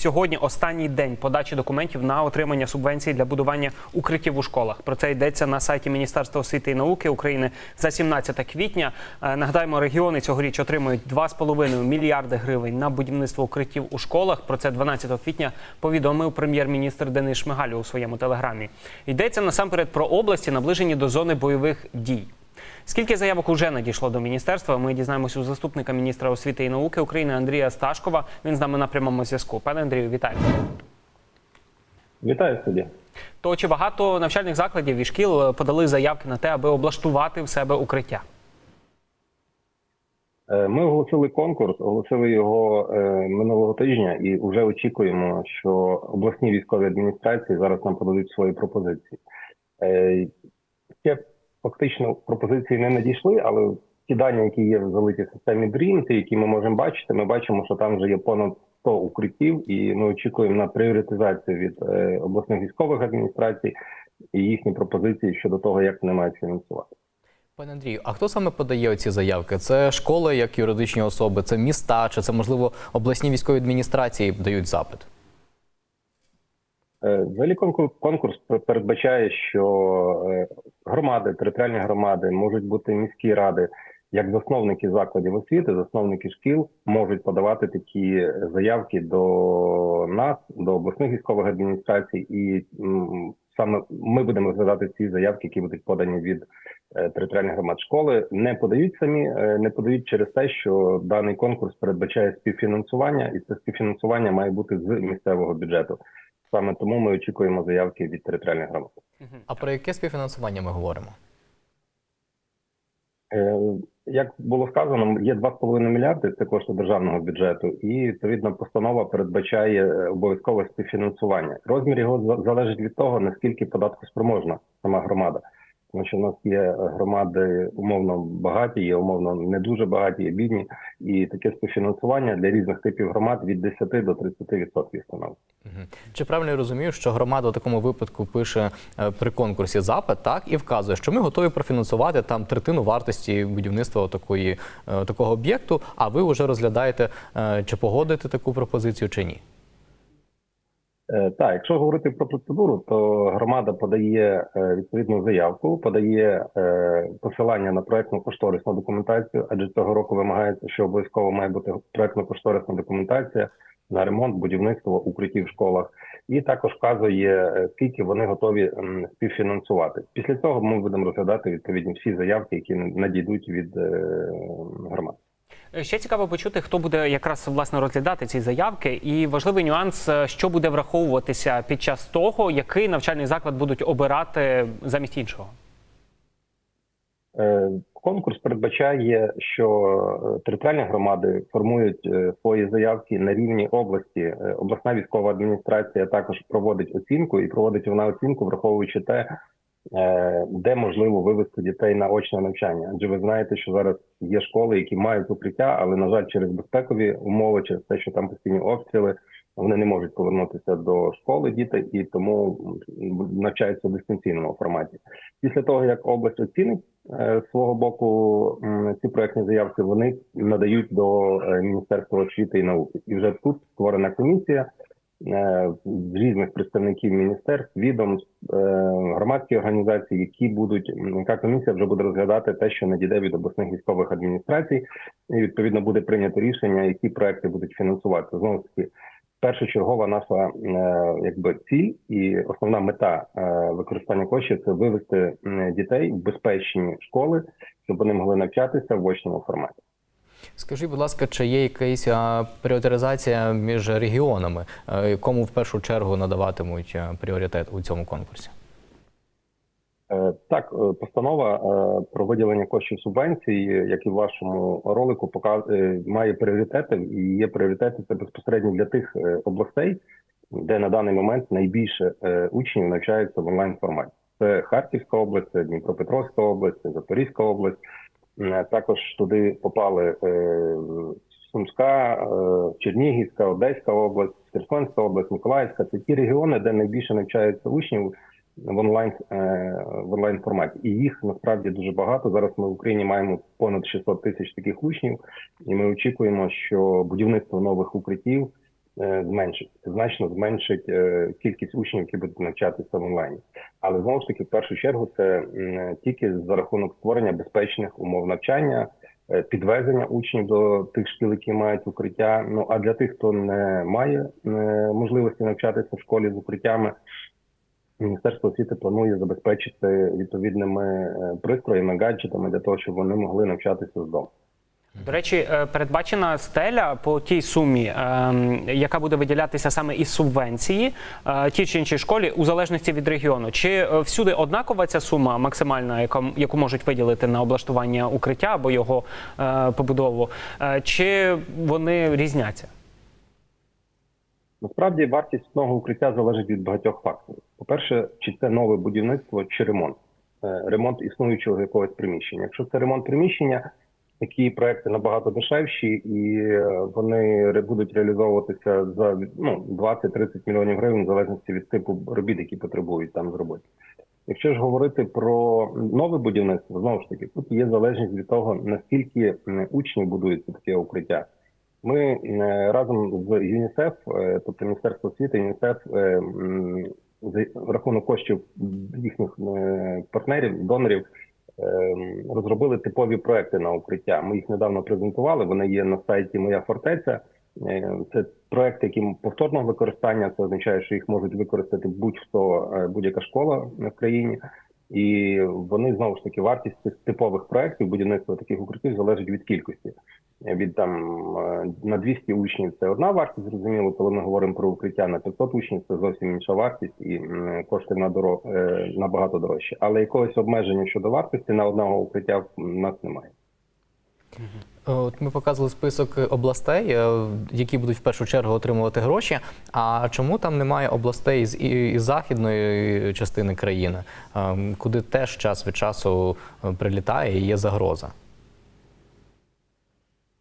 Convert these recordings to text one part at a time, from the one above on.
сьогодні останній день подачі документів на отримання субвенцій для будування укриттів у школах. Про це йдеться на сайті Міністерства освіти і науки України за 17 квітня. Е, Нагадаємо, регіони цьогоріч отримують 2,5 мільярди гривень на будівництво укриттів у школах. Про це 12 квітня повідомив прем'єр-міністр Денис Шмигаль у своєму телеграмі. Йдеться насамперед про області, наближені до зони бойових дій. Скільки заявок уже надійшло до міністерства? Ми дізнаємось у заступника міністра освіти і науки України Андрія Сташкова. Він з нами на прямому зв'язку. Пане Андрію, вітаю. Вітаю студія. То чи багато навчальних закладів і шкіл е, подали заявки на те, аби облаштувати в себе укриття? Е, Ми оголосили конкурс, оголосили його е, минулого тижня і вже очікуємо, що обласні військові адміністрації зараз нам подадуть свої пропозиції. Ще фактично пропозиції не надійшли, але ті дані, які є в залитій системі DREAM, ті, які ми можемо бачити, ми бачимо, що там вже є понад 100 укриттів, і ми очікуємо на пріоритизацію від е, обласних військових адміністрацій і їхні пропозиції щодо того, як вони мають фінансувати. Пане Андрію, а хто саме подає ці заявки? Це школи як юридичні особи, це міста, чи це можливо обласні військові адміністрації дають запит? Е, Взагалі конкурс, конкурс передбачає, що е, громади, територіальні громади можуть бути міські ради, як засновники закладів освіти, засновники шкіл можуть подавати такі заявки до нас, до обласних військових адміністрацій, і саме ми будемо розглядати ці заявки, які будуть подані від е, територіальних громад. Школи не подають самі, е, не подають через те, що даний конкурс передбачає співфінансування, і це співфінансування має бути з місцевого бюджету. Саме тому ми очікуємо заявки від територіальних громад. А про яке співфінансування ми говоримо? Е, Як було сказано, є 2,5 мільярди це кошти державного бюджету, і відповідно постанова передбачає е, обов'язкове співфінансування. Розмір його за- залежить від того, наскільки податкоспроможна сама громада. Тому що в нас є громади умовно багаті, є умовно не дуже багаті, є бідні, і таке співфінансування для різних типів громад від 10 до 30% становить. Чи правильно я розумію, що громада у такому випадку пише е, при конкурсі запит, так і вказує, що ми готові профінансувати там третину вартості будівництва такої е, такого об'єкту, а ви вже розглядаєте, е, чи погодите таку пропозицію чи ні? Е, Так, якщо говорити про процедуру, то громада подає е, відповідну заявку, подає е, посилання на проектну кошторисну документацію, адже цього року вимагається, що обов'язково має бути проектно-кошторисна документація на ремонт, будівництво укриттів в школах, і також вказує, скільки вони готові співфінансувати. Після цього ми будемо розглядати відповідні всі заявки, які надійдуть від громад. Е, Ще цікаво почути, хто буде якраз власне розглядати ці заявки, і важливий нюанс, е, що буде враховуватися під час того, який навчальний заклад будуть обирати замість іншого. Е, Конкурс передбачає, що територіальні громади формують свої заявки на рівні області. Обласна військова адміністрація також проводить оцінку і проводить вона оцінку, враховуючи те, де можливо вивести дітей на очне навчання. Адже ви знаєте, що зараз є школи, які мають укриття, але на жаль, через безпекові умови, через те, що там постійні обстріли, вони не можуть повернутися до школи діти і тому навчаються в дистанційному форматі. Після того як область оцінить е, свого боку ці проектні заявки, вони надають до е, міністерства освіти і науки. І вже тут створена комісія е, різних представників міністерств, відомств, е, громадські організації, які будуть яка комісія вже буде розглядати те, що надійде від обласних військових адміністрацій, і відповідно буде прийнято рішення, які проекти будуть фінансувати. Знову таки, першочергова наша е, якби ціль і основна мета е, використання коштів це вивести дітей в безпечні школи, щоб вони могли навчатися в очному форматі. Скажіть, будь ласка, чи є якась пріоритизація між регіонами, е, кому в першу чергу надаватимуть е, пріоритет у цьому конкурсі? Е, Так, постанова про виділення коштів субвенцій, як і в вашому ролику, показує має пріоритети, і є пріоритети це безпосередньо для тих областей, де на даний момент найбільше учнів навчаються в онлайн форматі. Це Харківська область, Дніпропетровська область, Запорізька область. Е, Також туди попали е, Сумська, е, Чернігівська, Одеська область, Херсонська область, Миколаївська. Це ті регіони, де найбільше навчаються учнів в онлайн в онлайн форматі. І їх насправді дуже багато. Зараз ми в Україні маємо понад 600 тисяч таких учнів, і ми очікуємо, що будівництво нових укриттів зменшить, значно зменшить е, кількість учнів, які будуть навчатися в онлайні. Але знову ж таки, в першу чергу, це тільки за рахунок створення безпечних умов навчання, е, підвезення учнів до тих шкіл, які мають укриття. Ну а для тих, хто не має е, можливості навчатися в школі з укриттями. Міністерство освіти планує забезпечити відповідними е, пристроями, гаджетами для того, щоб вони могли навчатися з дому. До речі, е, передбачена стеля по тій сумі, ем, яка буде виділятися саме із субвенції е, тій чи іншій школі, у залежності від регіону. Чи е, всюди однакова ця сума максимальна, яку можуть виділити на облаштування укриття або його побудову, чи вони різняться? Насправді вартість одного укриття залежить від багатьох факторів. По-перше, чи це нове будівництво, чи ремонт, ремонт існуючого якогось приміщення. Якщо це ремонт приміщення, такі проекти набагато дешевші, і е, вони будуть реалізовуватися за ну, 20-30 мільйонів гривень, в залежності від типу робіт, які потребують там зробити. Якщо ж говорити про нове будівництво, знову ж таки, тут є залежність від того, наскільки м, учнів будується таке укриття. Ми е, разом з ЮНІСЕФ, е, тобто Міністерство освіти, ЮНІСЕФ, за рахунок коштів їхніх партнерів, донорів, розробили типові проекти на укриття. Ми їх недавно презентували. Вони є на сайті Моя фортеця. Е, Це проекти, які повторного використання. Це означає, що їх можуть використати будь-хто, е, будь-яка школа в країні. І вони знову ж таки вартість цих типових проектів будівництва таких укриттів залежить від кількості. Від там е, на 200 учнів це одна вартість, зрозуміло. Коли ми говоримо про укриття на 500 учнів, це зовсім інша вартість і кошти на дорог е, набагато дорожчі. Але якогось обмеження щодо вартості на одного укриття в нас немає. От ми показували список областей, е, які будуть в першу чергу отримувати гроші. А чому там немає областей з із західної частини країни, ем, куди теж час від часу е, прилітає і є загроза?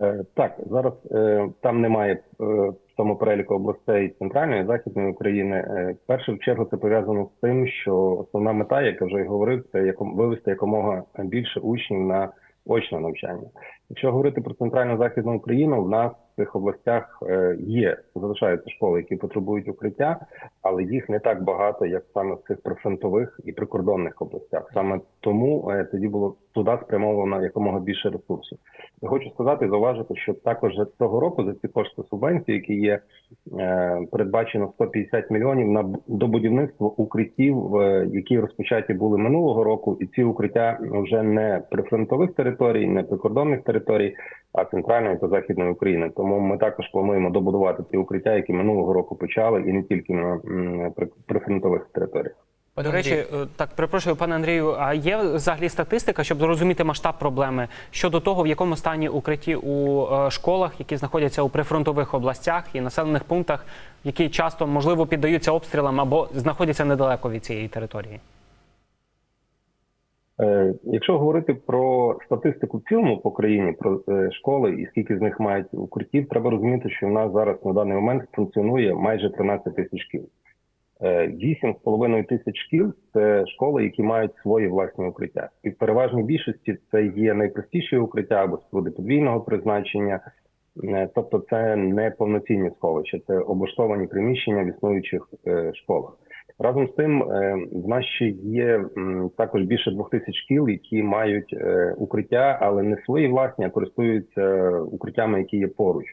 Е, Так, зараз е, там немає е, в тому переліку областей центральної західної України. Е, В першу чергу це пов'язано з тим, що основна мета, як я вже й говорив, це вивести якомога більше учнів на очне навчання. Якщо говорити про центральну західну Україну, в нас в цих областях е, є залишаються школи, які потребують укриття, але їх не так багато, як саме в цих прифронтових і прикордонних областях. Саме тому е, тоді було туди спрямовано якомога більше ресурсів. Я хочу сказати, зауважити, що також цього року за ці кошти субвенції, які є е, передбачено 150 мільйонів на до будівництва укриттів, які розпочаті були минулого року, і ці укриття вже не прифронтових територій, не прикордонних територій, а центральної та західної України. Тому ми також плануємо добудувати ці укриття, які минулого року почали, і не тільки на прифронтових територіях. Пане До речі, е, так перепрошую, пане Андрію. А є взагалі статистика, щоб зрозуміти масштаб проблеми щодо того, в якому стані укритті у е, школах, які знаходяться у прифронтових областях і населених пунктах, які часто можливо піддаються обстрілам або знаходяться недалеко від цієї території. Е, Якщо говорити про статистику в цілому по країні, про е, школи і скільки з них мають укриттів, треба розуміти, що в нас зараз на даний момент функціонує майже 13 тисяч шкіл. Е, 8,5 тисяч шкіл це школи, які мають свої власні укриття. І в переважній більшості це є найпростіші укриття або споруди подвійного призначення. Е, Тобто це не повноцінні сховища, це облаштовані приміщення в існуючих е, школах. Разом з тим, е, в нас ще є також більше двох тисяч шкіл, які мають е, укриття, але не свої власні, а користуються укриттями, які є поруч.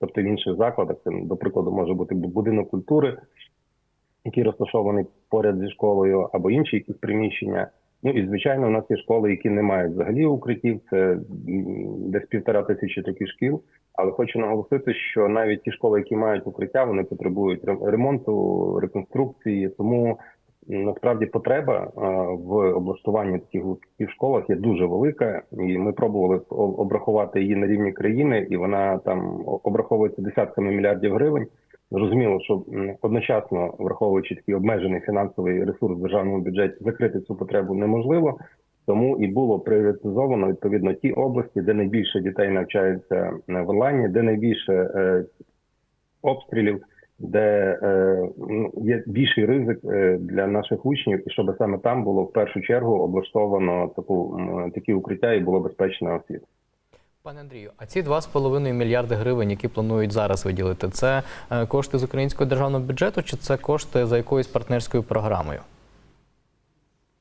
Тобто в інших закладах, це, до прикладу, може бути будинок культури, який розташований поряд зі школою, або інші якісь приміщення. Ну і звичайно, у нас є школи, які не мають взагалі укриттів. Це десь півтора тисячі таких шкіл. Але хочу наголосити, що навіть ті школи, які мають укриття, вони потребують ре- ремонту, реконструкції. Тому насправді потреба в облаштуванні таких в школах є дуже велика, і ми пробували обрахувати її на рівні країни, і вона там обраховується десятками мільярдів гривень. Зрозуміло, що одночасно, враховуючи такий обмежений фінансовий ресурс в державному бюджеті, закрити цю потребу неможливо. Тому і було пріоритизовано відповідно ті області, де найбільше дітей навчаються е, в онлайні, де найбільше е, обстрілів, де е, ну, є більший ризик е, для наших учнів, і щоб саме там було в першу чергу облаштовано таку такі укриття і було безпечна освіта. Пане Андрію, а ці 2,5 мільярди гривень, які планують зараз виділити, це е, кошти з українського державного бюджету, чи це кошти за якоюсь партнерською програмою?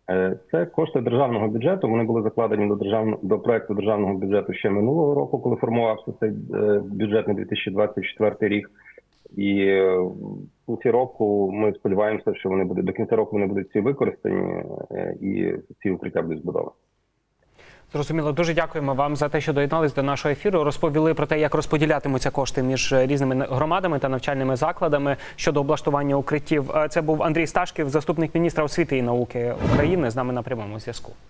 Е, Це кошти державного бюджету. Вони були закладені до державного до проекту державного бюджету ще минулого року, коли формувався цей е, бюджет на 2024 рік. І е, в кінці року ми сподіваємося, що вони будуть до кінця року вони будуть всі використані е, і ці укриття будуть збудовані. Зрозуміло, дуже дякуємо вам за те, що доєднались до нашого ефіру. Розповіли про те, як розподілятимуться кошти між різними громадами та навчальними закладами щодо облаштування укриттів. Е, Це був Андрій Сташків, заступник міністра освіти і науки України. З нами на прямому зв'язку.